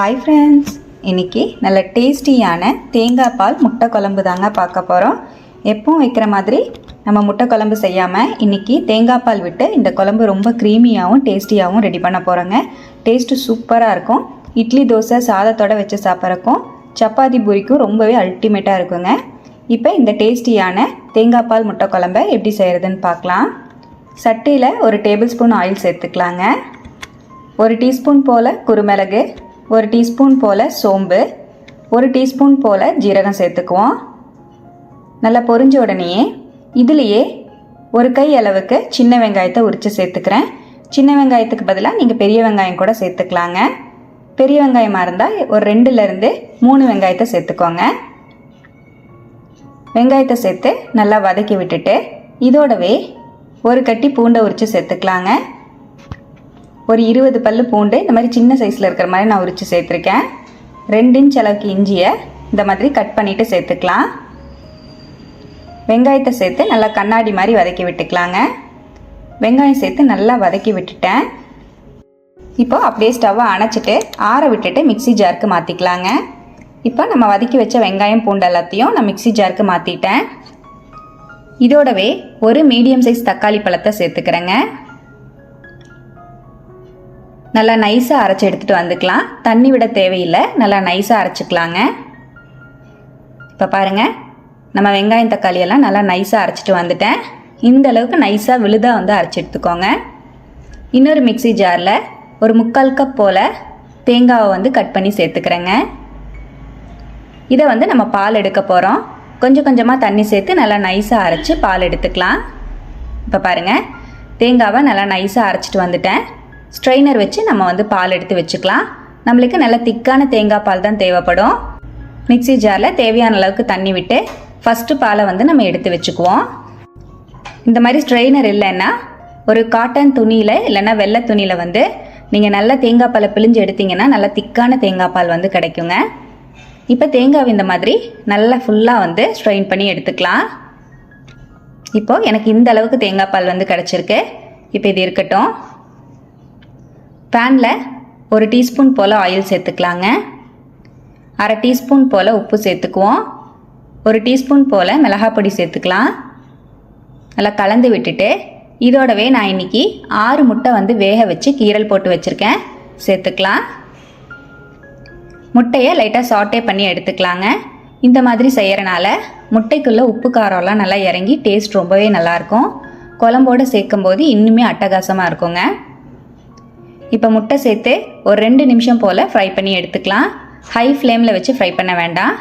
Hi friends இன்னைக்கு நல்ல டேஸ்டியான தேங்காய் பால் முட்டை குழம்பு தாங்க பார்க்க போகிறோம் எப்பவும் வைக்கிற மாதிரி நம்ம முட்டை குழம்பு செய்யாமல் இன்றைக்கி தேங்காய் பால் விட்டு இந்த குழம்பு ரொம்ப க்ரீமியாகவும் டேஸ்டியாகவும் ரெடி பண்ண போகிறோங்க டேஸ்ட்டு சூப்பராக இருக்கும். இட்லி தோசை சாதத்தோட வச்சு சாப்பிட்றக்கும் சப்பாத்தி பூரிக்கும் ரொம்பவே அல்டிமேட்டாக இருக்குங்க. இப்போ இந்த டேஸ்டியான தேங்காய் பால் முட்டை குழம்பை எப்படி செய்கிறதுன்னு பார்க்கலாம். சட்டியில் ஒரு டேபிள் ஸ்பூன் ஆயில் சேர்த்துக்கலாங்க. ஒரு டீஸ்பூன் போல் குருமிளகு ஒரு டீஸ்பூன் போல் சோம்பு ஒரு டீஸ்பூன் போல் ஜீரகம் சேர்த்துக்குவோம். நல்லா பொரிஞ்ச உடனேயே இதுலேயே ஒரு கை அளவுக்கு சின்ன வெங்காயத்தை உரித்து சேர்த்துக்கிறேன். சின்ன வெங்காயத்துக்கு பதிலாக நீங்கள் பெரிய வெங்காயம் கூட சேர்த்துக்கலாங்க. பெரிய வெங்காயமாக இருந்தால் ஒரு ரெண்டுலேருந்து மூணு வெங்காயத்தை சேர்த்துக்கோங்க. வெங்காயத்தை சேர்த்து நல்லா வதக்கி விட்டுட்டு இதோடவே ஒரு கட்டி பூண்டை உரித்து சேர்த்துக்கலாங்க. ஒரு இருபது பல்லு பூண்டு இந்த மாதிரி சின்ன சைஸில் இருக்கிற மாதிரி நான் உரித்து சேர்த்துருக்கேன். ரெண்டு இன்ச் அளவுக்கு இஞ்சியை இந்த மாதிரி கட் பண்ணிவிட்டு சேர்த்துக்கலாம். வெங்காயத்தை சேர்த்து நல்லா கண்ணாடி மாதிரி வதக்கி விட்டுக்கலாங்க. வெங்காயம் சேர்த்து நல்லா வதக்கி விட்டுட்டேன். இப்போ அப்படியே ஸ்டவ்வை அணைச்சிட்டு ஆற விட்டுட்டு மிக்ஸி ஜாருக்கு மாற்றிக்கலாங்க இப்போ நம்ம வதக்கி வச்ச வெங்காயம் பூண்டு எல்லாத்தையும் நான் மிக்ஸி ஜாருக்கு மாற்றிட்டேன் இதோடவே ஒரு மீடியம் சைஸ் தக்காளி பழத்தை சேர்த்துக்கிறேங்க. நல்லா நைஸாக அரைச்சி எடுத்துகிட்டு வந்துக்கலாம். தண்ணி விட தேவையில்லை. நல்லா நைஸாக அரைச்சிக்கலாங்க. இப்போ பாருங்கள் நம்ம வெங்காயம் தக்காளி எல்லாம் நல்லா நைஸாக அரைச்சிட்டு வந்துட்டேன். இந்த அளவுக்கு நைஸாக விழுதாக வந்து அரைச்சி எடுத்துக்கோங்க. இன்னொரு மிக்ஸி ஜாரில் ஒரு முக்கால் கப் போல் தேங்காவை வந்து கட் பண்ணி சேர்த்துக்கிறேங்க. இதை வந்து நம்ம பால் எடுக்க போகிறோம் கொஞ்சம் கொஞ்சமாக தண்ணி சேர்த்து நல்லா நைஸாக அரைச்சி பால் எடுத்துக்கலாம். இப்போ பாருங்கள் தேங்காவை நல்லா நைஸாக அரைச்சிட்டு வந்துட்டேன். ஸ்ட்ரெயினர் வச்சு நம்ம வந்து பால் எடுத்து வச்சுக்கலாம். நம்மளுக்கு நல்ல திக்கான தேங்காய் பால் தான் தேவைப்படும். மிக்ஸி ஜாரில் தேவையான அளவுக்கு தண்ணி விட்டு ஃபஸ்ட்டு பாலை வந்து நம்ம எடுத்து வச்சுக்குவோம். இந்த மாதிரி ஸ்ட்ரெயினர் இல்லைன்னா ஒரு காட்டன் துணியில் இல்லைன்னா வெள்ளை துணியில் வந்து நீங்கள் நல்ல தேங்காய் பாலை பிழிஞ்சு எடுத்தீங்கன்னா நல்லா திக்கான தேங்காய் பால் வந்து கிடைக்குங்க. இப்போ தேங்காய் இந்த மாதிரி நல்லா ஃபுல்லாக வந்து ஸ்ட்ரெயின் பண்ணி எடுத்துக்கலாம். இப்போது எனக்கு இந்த அளவுக்கு தேங்காய் பால் வந்து கிடச்சிருக்கு. இப்போ இது இருக்கட்டும். பேனில் ஒரு டீஸ்பூன் போல் ஆயில் சேர்த்துக்கலாங்க. அரை டீஸ்பூன் போல் உப்பு சேர்த்துக்குவோம். ஒரு டீஸ்பூன் போல் மிளகா பொடி சேர்த்துக்கலாம். நல்லா கலந்து விட்டுட்டு இதோடவே நான் இன்னைக்கு ஆறு முட்டை வந்து வேக வச்சு கீரல் போட்டு வச்சுருக்கேன். சேர்த்துக்கலாம். முட்டையை லைட்டாக சாட்டே பண்ணி எடுத்துக்கலாங்க. இந்த மாதிரி செய்கிறனால முட்டைக்குள்ளே உப்பு காரம்லாம் நல்லா இறங்கி டேஸ்ட் ரொம்பவே நல்லாயிருக்கும் குழம்போடு சேர்க்கும்போது இன்னுமே அட்டகாசமாக இருக்குங்க. இப்போ முட்டை சேர்த்து ஒரு ரெண்டு நிமிஷம் போல் ஃப்ரை பண்ணி எடுத்துக்கலாம். ஹை ஃப்ளேமில் வச்சு ஃப்ரை பண்ண வேண்டாம்.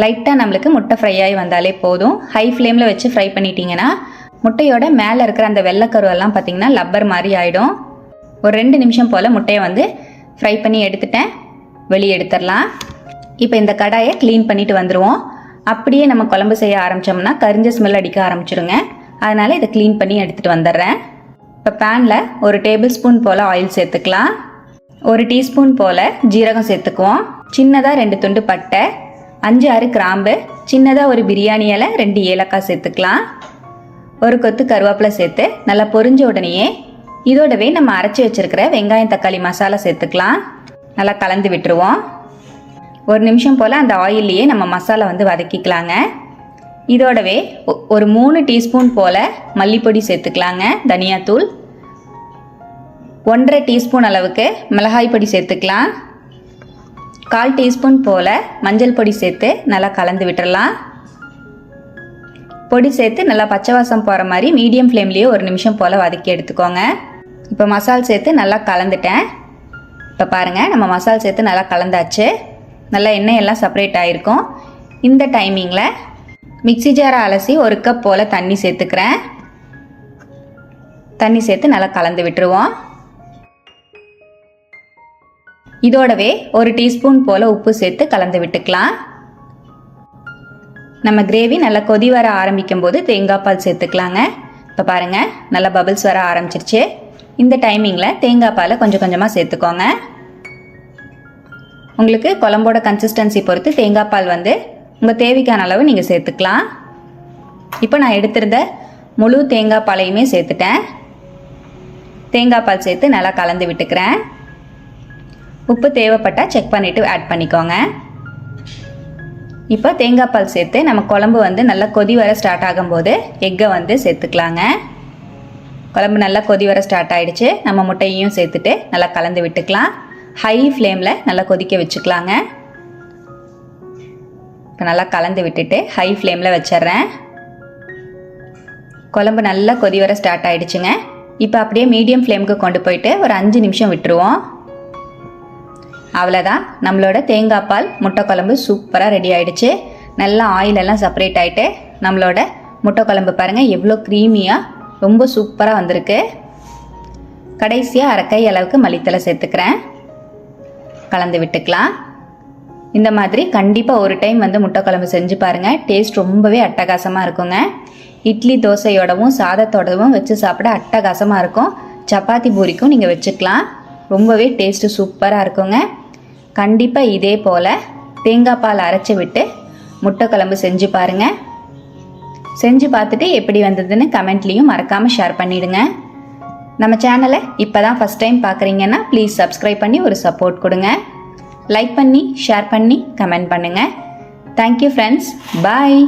லைட்டாக நம்மளுக்கு முட்டை ஃப்ரை ஆகி வந்தாலே போதும். ஹை ஃப்ளேமில் வச்சு ஃப்ரை பண்ணிட்டீங்கன்னா முட்டையோட மேலே இருக்கிற அந்த வெள்ளைக்கருவெல்லாம் பார்த்தீங்கன்னா லப்பர் மாதிரி ஆகிடும் ஒரு ரெண்டு நிமிஷம் போல் முட்டையை வந்து ஃப்ரை பண்ணி எடுத்துட்டேன். வெளியே எடுத்துடலாம். இப்போ இந்த கடாயை க்ளீன் பண்ணிட்டு வந்துடுவோம் அப்படியே நம்ம குழம்பு செய்ய ஆரம்பித்தோம்னா கரிஞ்ச ஸ்மெல் அடிக்க ஆரம்பிச்சிருங்க. அதனால் இதை க்ளீன் பண்ணி எடுத்துகிட்டு வந்துடுறேன். இப்போ பேனில் ஒரு டேபிள் ஸ்பூன் போல் ஆயில் சேர்த்துக்கலாம். ஒரு டீஸ்பூன் போல் ஜீரகம் சேர்த்துக்குவோம். சின்னதாக ரெண்டு துண்டு பட்டை. அஞ்சு ஆறு கிராம்பு. சின்னதாக ஒரு பிரியாணி இலை ரெண்டு ஏலக்காய் சேர்த்துக்கலாம். ஒரு கொத்து கருவேப்பிலை சேர்த்து நல்லா பொரிஞ்ச உடனேயே இதோடவே நம்ம அரைச்சி வச்சிருக்கிற வெங்காயம் தக்காளி மசாலா சேர்த்துக்கலாம். நல்லா கலந்து விட்டுருவோம். ஒரு நிமிஷம் போல் அந்த ஆயில்லையே நம்ம மசாலா வந்து வதக்கிக்கலாங்க. இதோடவே ஒ- ஒரு மூணு டீஸ்பூன் போல் மல்லிப்பொடி சேர்த்துக்கலாங்க தனியாத்தூள். ஒன்றரை டீஸ்பூன் அளவுக்கு மிளகாய் பொடி சேர்த்துக்கலாம். கால் டீஸ்பூன் போல் மஞ்சள் பொடி சேர்த்து நல்லா கலந்து விட்டுறலாம். பொடி சேர்த்து நல்லா பச்சை வாசம் போகிற மாதிரி மீடியம் ஃப்ளேம்லேயே ஒரு நிமிஷம் போல் வதக்கி எடுத்துக்கோங்க. இப்போ மசால் சேர்த்து நல்லா கலந்துட்டேன். இப்போ பாருங்கள் நம்ம மசால் சேர்த்து நல்லா கலந்தாச்சு. நல்லா எண்ணெய் எல்லாம் செப்பரேட் ஆகிருக்கும் இந்த டைமிங்கில் மிக்ஸி ஜாரை அலசி ஒரு கப் போல் தண்ணி சேர்த்துக்கிறேன். தண்ணி சேர்த்து நல்லா கலந்து விட்டுருவோம். இதோடவே ஒரு டீஸ்பூன் போல் உப்பு சேர்த்து கலந்து விட்டுக்கலாம். நம்ம கிரேவி நல்லா கொதி வர ஆரம்பிக்கும் போது தேங்காய் பால் சேர்த்துக்கலாங்க. இப்போ பாருங்கள் நல்லா பபிள்ஸ் வர ஆரம்பிச்சிருச்சு. இந்த டைமிங்கில் தேங்காய் பாலை கொஞ்சம் கொஞ்சமாக சேர்த்துக்கோங்க. உங்களுக்கு குழம்போட கன்சிஸ்டன்சி பொறுத்து தேங்காய் பால் வந்து உங்கள் தேவைக்கான அளவு நீங்கள் சேர்த்துக்கலாம். இப்போ நான் எடுத்திருந்த முழு தேங்காய் பாலையுமே சேர்த்துட்டேன். தேங்காய் பால் சேர்த்து நல்லா கலந்து விட்டுக்கிறேன். உப்பு தேவைப்பட்டால் செக் பண்ணிவிட்டு ஆட் பண்ணிக்கோங்க. இப்போ தேங்காய் பால் சேர்த்து நம்ம குழம்பு வந்து நல்லா கொதி வர ஸ்டார்ட் ஆகும்போது எக்கை வந்து சேர்த்துக்கலாங்க. குழம்பு நல்லா கொதி வர ஸ்டார்ட் ஆகிடுச்சு நம்ம முட்டையையும் சேர்த்துட்டு நல்லா கலந்து விட்டுக்கலாம். ஹை ஃப்ளேமில் நல்லா கொதிக்க வச்சுக்கலாங்க. இப்போ நல்லா கலந்து விட்டுட்டு ஹை ஃப்ளேமில் வச்சிட்றேன். குழம்பு நல்லா கொதி வர ஸ்டார்ட் ஆகிடுச்சுங்க இப்போ அப்படியே மீடியம் ஃப்ளேமுக்கு கொண்டு போயிட்டு ஒரு அஞ்சு நிமிஷம் விட்டுருவோம். அவ்வளோதான் நம்மளோட தேங்காய் பால் முட்டை குழம்பு சூப்பராக ரெடி ஆயிடுச்சு. நல்லா ஆயிலெல்லாம் செப்பரேட் ஆகிட்டு நம்மளோட முட்டை குழம்பு பாருங்கள் எவ்வளோ க்ரீமியாக ரொம்ப சூப்பராக வந்திருக்கு. கடைசியாக அரைக்கை அளவுக்கு மல்லித்தலை சேர்த்துக்கிறேன். கலந்து விட்டுக்கலாம். இந்த மாதிரி கண்டிப்பாக ஒரு டைம் வந்து முட்டை குழம்பு செஞ்சு பாருங்கள் டேஸ்ட் ரொம்பவே அட்டகாசமாக இருக்குங்க. இட்லி தோசையோடவும் சாதத்தோடவும் வச்சு சாப்பிட அட்டகாசமாக இருக்கும். சப்பாத்தி பூரிக்கும் நீங்கள் வச்சுக்கலாம். ரொம்பவே டேஸ்ட்டு சூப்பராக இருக்குங்க. கண்டிப்பாக இதே போல் தேங்காய் பால் அரைச்சி விட்டு முட்டை குழம்பு செஞ்சு பாருங்கள் செஞ்சு பார்த்துட்டு எப்படி வந்ததுன்னு கமெண்ட்லேயும் மறக்காமல் ஷேர் பண்ணிவிடுங்க நம்ம சேனலை இப்போ தான் ஃபஸ்ட் டைம் பார்க்குறீங்கன்னா ப்ளீஸ் சப்ஸ்கிரைப் பண்ணி ஒரு சப்போர்ட் கொடுங்க. லைக் பண்ணி ஷேர் பண்ணி கமெண்ட் பண்ணுங்கள் தேங்க்யூ ஃப்ரெண்ட்ஸ் பாய்